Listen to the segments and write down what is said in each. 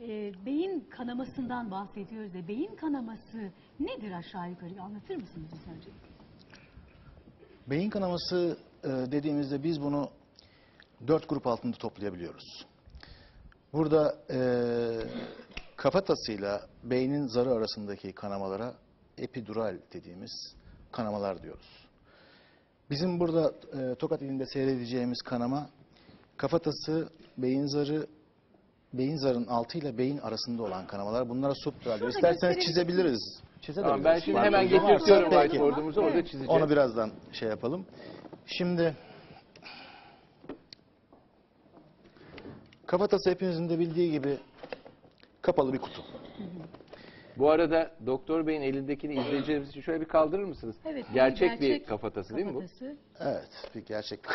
e, beyin kanamasından bahsediyoruz da beyin kanaması nedir aşağı yukarı anlatır mısınız bize önce? Beyin kanaması e, dediğimizde biz bunu dört grup altında toplayabiliyoruz. Burada e, kafatasıyla beynin zarı arasındaki kanamalara epidural dediğimiz kanamalar diyoruz. Bizim burada e, Tokat ilinde seyredeceğimiz kanama kafatası, beyin zarı, beyin zarın altı ile beyin arasında olan kanamalar. Bunlara subdural İsterseniz çizebiliriz. Çizebiliriz. Tamam, ben şimdi Var hemen mı? getirtiyorum Peki. whiteboard'umuzu orada Evet. çizeceğiz. Onu birazdan şey yapalım. Şimdi kafatası hepinizin de bildiği gibi kapalı bir kutu. Bu arada Doktor Bey'in elindekini izleyicilerimiz için şöyle bir kaldırır mısınız? Evet, gerçek, bir kafatası değil mi bu? kafatası. Evet, bir gerçek.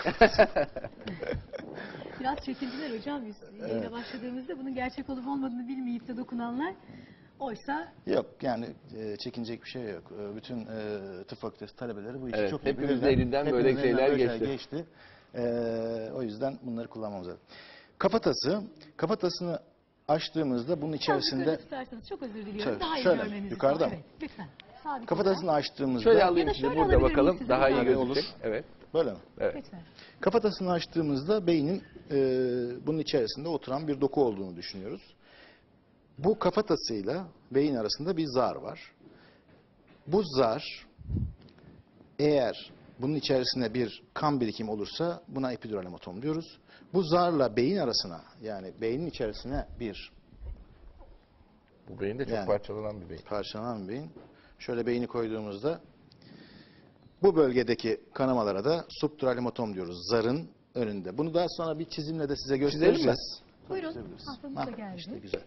Biraz çekindiler hocam biz yayına başladığımızda bunun gerçek olup olmadığını bilmeyip de dokunanlar. Oysa yok yani e, çekinecek bir şey yok. E, bütün e, tıp fakültesi talebeleri bu işi Evet, çok iyi hepimizin bilirler. elinden böyle Hepimizin şeyler elinden böyle geçti. E, o yüzden bunları kullanmamız lazım. Kafatası, kafatasını açtığımızda bunun içerisinde çok özür diliyorum. Şöyle, Daha iyi şöyle, görmeniz yukarıda mı? Evet, lütfen. Sabit kafatasını açtığımızda Şöyle alayım şöyle burada bakalım. Daha iyi gözükecek. olur. Evet. böyle mi? Evet. Lütfen. Kafatasını açtığımızda beynin e, bunun içerisinde oturan bir doku olduğunu düşünüyoruz. Bu kafatasıyla beyin arasında bir zar var. Bu zar eğer bunun içerisinde bir kan birikimi olursa buna epidural hematom diyoruz. Bu zarla beyin arasına yani beynin içerisine bir Bu beyin de çok Yani. parçalanan bir beyin. parçalanan bir beyin. Şöyle beyni koyduğumuzda bu bölgedeki kanamalara da subdural hematom diyoruz. Zarın önünde. Bunu daha sonra bir çizimle de size göstereceğiz. Buyurun. Da geldi. işte güzel.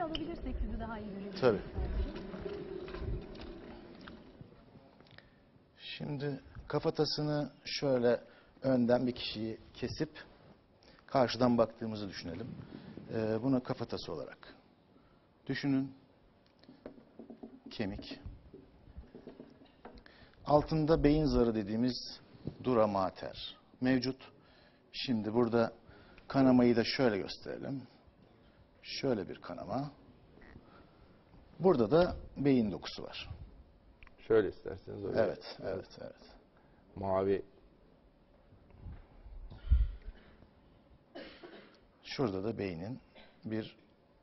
Şöyle alabilirsek sizi daha iyi görebiliriz. Tabii. Şimdi kafatasını şöyle önden bir kişiyi kesip karşıdan baktığımızı düşünelim. Ee, bunu kafatası olarak düşünün. Kemik. Altında beyin zarı dediğimiz dura mater mevcut. Şimdi burada kanamayı da şöyle gösterelim. Şöyle bir kanama. Burada da beyin dokusu var. Şöyle isterseniz oraya. Evet, evet, evet. Mavi. Şurada da beynin bir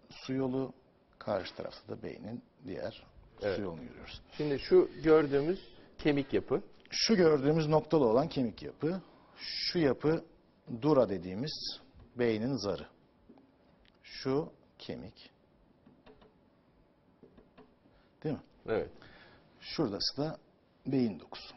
su yolu, karşı tarafta da beynin diğer Evet. su yolunu görüyoruz. Şimdi şu gördüğümüz kemik yapı. Şu gördüğümüz noktalı olan kemik yapı, şu yapı dura dediğimiz beynin zarı. Şu kemik. Değil mi? Evet. Şurası da beyin dokusu.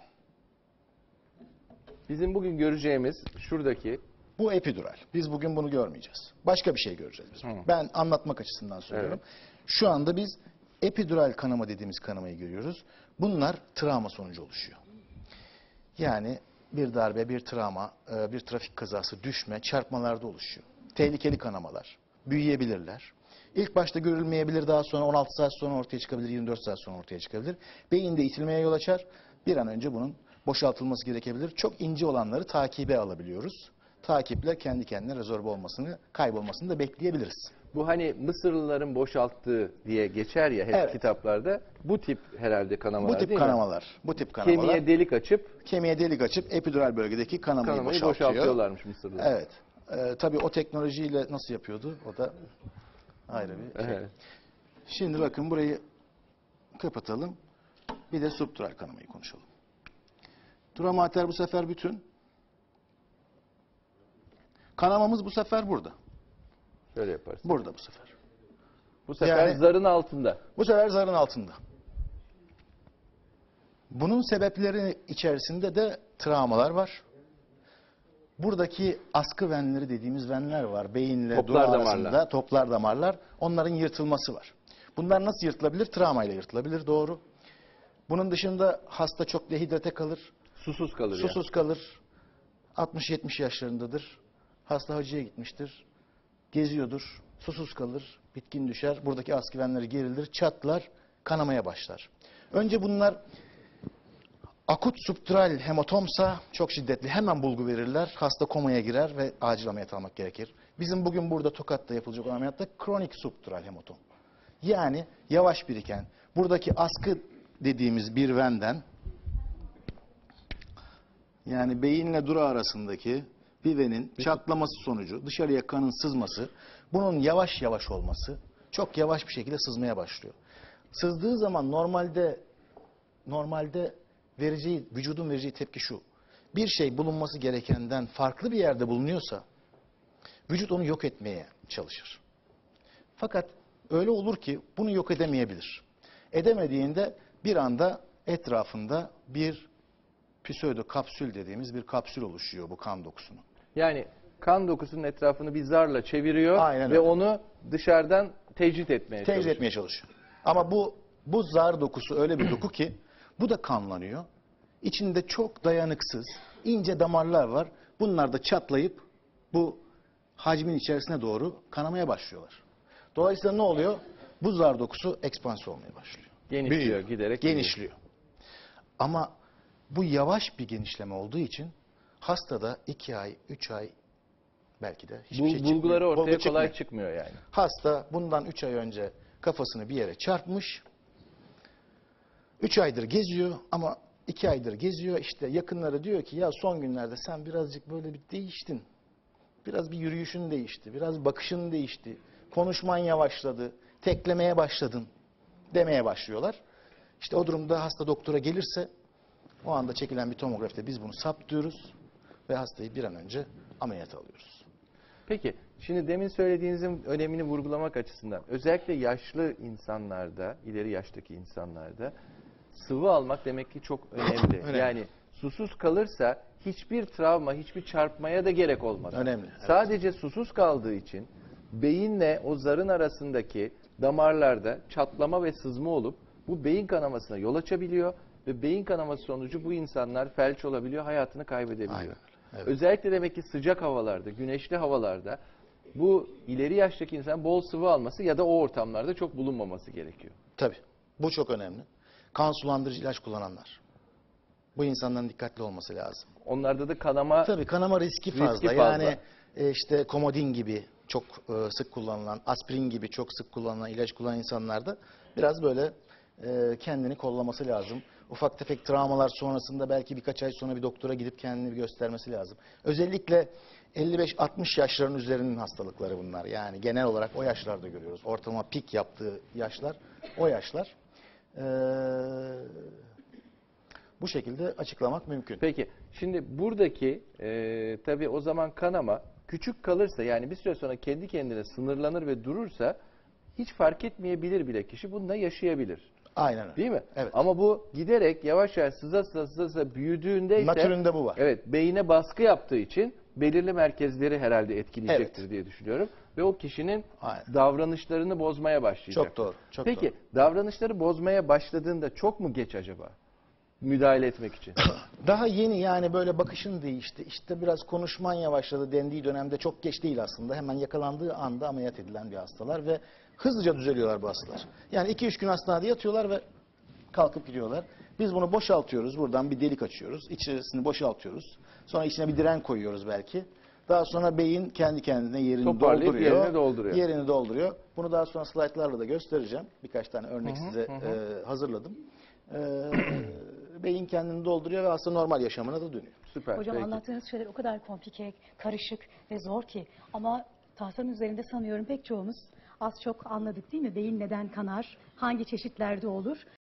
Bizim bugün göreceğimiz şuradaki Bu epidural. Biz bugün bunu görmeyeceğiz. Başka bir şey göreceğiz biz. Ben anlatmak açısından söylüyorum. Şu anda biz epidural kanama dediğimiz kanamayı görüyoruz. Bunlar travma sonucu oluşuyor. Yani bir darbe, bir travma, e, bir trafik kazası, düşme, çarpmalarda oluşuyor. Tehlikeli kanamalar. Büyüyebilirler. İlk başta görülmeyebilir, daha sonra 16 saat sonra ortaya çıkabilir, 24 saat sonra ortaya çıkabilir. Beyinde itilmeye yol açar. Bir an önce bunun boşaltılması gerekebilir. Çok ince olanları takibe alabiliyoruz. Takiple kendi kendine rezorbe olmasını, kaybolmasını da bekleyebiliriz. bu hani Mısırlıların boşalttığı diye geçer ya hep Evet. kitaplarda. Bu tip herhalde kanamalar Bu tip değil mi? kanamalar, bu tip kanamalar Kemiğe delik açıp kemiğe delik açıp epidural bölgedeki kanamayı, kanamayı boşaltıyor. boşaltıyorlarmış Mısırlılar. Evet. Ee, tabii o teknolojiyle nasıl yapıyordu? O da ayrı bir şey. Evet. Şimdi bakın burayı kapatalım. Bir de subdural kanamayı konuşalım. Dura mater bu sefer bütün. Kanamamız bu sefer burada. Şöyle yaparız. Burada bu sefer. Bu sefer Yani- zarın altında. Bu sefer zarın altında. Bunun sebepleri içerisinde de travmalar var. Buradaki askı venleri dediğimiz venler var. Beyinle Toplar dura damarlar. arasında toplar damarlar. Onların yırtılması var. Bunlar nasıl yırtılabilir? Travmayla yırtılabilir doğru. Bunun dışında hasta çok dehidrate kalır. Susuz kalır yani. Susuz kalır. 60-70 yaşlarındadır. Hasta hacıya gitmiştir. Geziyordur. Susuz kalır. Bitkin düşer. Buradaki askivenleri gerilir. Çatlar. Kanamaya başlar. Önce bunlar Akut subdural hematomsa çok şiddetli. Hemen bulgu verirler. Hasta komaya girer ve acil ameliyat almak gerekir. Bizim bugün burada Tokat'ta yapılacak olan ameliyatta kronik subdural hematom. Yani yavaş biriken, buradaki askı dediğimiz bir venden yani beyinle duru arasındaki bir venin çatlaması sonucu dışarıya kanın sızması, bunun yavaş yavaş olması çok yavaş bir şekilde sızmaya başlıyor. Sızdığı zaman normalde normalde vereceği vücudun vereceği tepki şu. Bir şey bulunması gerekenden farklı bir yerde bulunuyorsa vücut onu yok etmeye çalışır. Fakat öyle olur ki bunu yok edemeyebilir. Edemediğinde bir anda etrafında bir pseudo kapsül dediğimiz bir kapsül oluşuyor bu kan dokusunun. Yani kan dokusunun etrafını bir zarla çeviriyor Aynen ve öyle. onu dışarıdan tecrit etmeye Tecrit çalışıyor. etmeye çalışıyor. Ama bu bu zar dokusu öyle bir doku ki bu da kanlanıyor. İçinde çok dayanıksız ince damarlar var. Bunlar da çatlayıp bu hacmin içerisine doğru kanamaya başlıyorlar. Dolayısıyla ne oluyor? Bu zar dokusu ekspansiyon olmaya başlıyor. Genişliyor, Büyüyor, giderek genişliyor. Ama bu yavaş bir genişleme olduğu için hastada iki ay, üç ay belki de hiçbir Bu şey çıkmıyor. bulguları ortaya Bulgu kolay çıkmıyor. çıkmıyor yani. Hasta bundan 3 ay önce kafasını bir yere çarpmış. 3 aydır geziyor ama 2 aydır geziyor. İşte yakınları diyor ki ya son günlerde sen birazcık böyle bir değiştin. Biraz bir yürüyüşün değişti. Biraz bakışın değişti. Konuşman yavaşladı. Teklemeye başladın demeye başlıyorlar. İşte o durumda hasta doktora gelirse o anda çekilen bir tomografide biz bunu saptıyoruz ve hastayı bir an önce ameliyat alıyoruz. Peki, şimdi demin söylediğinizin önemini vurgulamak açısından özellikle yaşlı insanlarda, ileri yaştaki insanlarda sıvı almak demek ki çok önemli. Önemli. Yani susuz kalırsa hiçbir travma, hiçbir çarpmaya da gerek olmaz. Önemli, evet. Sadece susuz kaldığı için beyinle o zarın arasındaki damarlarda çatlama ve sızma olup bu beyin kanamasına yol açabiliyor ve beyin kanaması sonucu bu insanlar felç olabiliyor, hayatını kaybedebiliyor. Aynen evet. Özellikle demek ki sıcak havalarda, güneşli havalarda bu ileri yaştaki insan bol sıvı alması ya da o ortamlarda çok bulunmaması gerekiyor. Tabii. Bu çok önemli. Kan sulandırıcı ilaç kullananlar. Bu insanların dikkatli olması lazım. Onlarda da kanama Tabii kanama riski Riski fazla. fazla. Yani e, işte komodin gibi çok e, sık kullanılan, aspirin gibi çok sık kullanılan ilaç kullanan insanlarda biraz böyle e, kendini kollaması lazım. Ufak tefek travmalar sonrasında belki birkaç ay sonra bir doktora gidip kendini bir göstermesi lazım. Özellikle 55-60 yaşların üzerinin hastalıkları bunlar. Yani genel olarak o yaşlarda görüyoruz. Ortalama pik yaptığı yaşlar o yaşlar. Ee, bu şekilde açıklamak mümkün. Peki şimdi buradaki e, tabii o zaman kanama küçük kalırsa yani bir süre sonra kendi kendine sınırlanır ve durursa hiç fark etmeyebilir bile kişi bununla yaşayabilir. Aynen öyle. Değil mi? Evet. Ama bu giderek yavaş yavaş sıza sıza sıza, sıza büyüdüğünde ise Natüründe bu var. Evet, beyine baskı yaptığı için belirli merkezleri herhalde etkileyecektir diye düşünüyorum ve o kişinin Aynen. davranışlarını bozmaya başlayacak. Çok doğru, çok Peki doğru. davranışları bozmaya başladığında çok mu geç acaba? Müdahale etmek için. Daha yeni yani böyle bakışın değişti. İşte biraz konuşman yavaşladı dendiği dönemde çok geç değil aslında. Hemen yakalandığı anda ameliyat edilen bir hastalar ve hızlıca düzeliyorlar bu hastalar. Yani 2-3 gün hastanede yatıyorlar ve kalkıp gidiyorlar. Biz bunu boşaltıyoruz. Buradan bir delik açıyoruz. İçerisini boşaltıyoruz. Sonra içine bir diren koyuyoruz belki. Daha sonra beyin kendi kendine yerini Toparlayıp dolduruyor. yerini dolduruyor. Yerini dolduruyor. Bunu daha sonra slaytlarla da göstereceğim. Birkaç tane örnek size e, hazırladım. E, beyin kendini dolduruyor ve hasta normal yaşamına da dönüyor. Süper. Hocam peki. anlattığınız şeyler o kadar komplike, karışık ve zor ki. Ama tahtanın üzerinde sanıyorum pek çoğumuz az çok anladık değil mi? Beyin neden kanar, hangi çeşitlerde olur?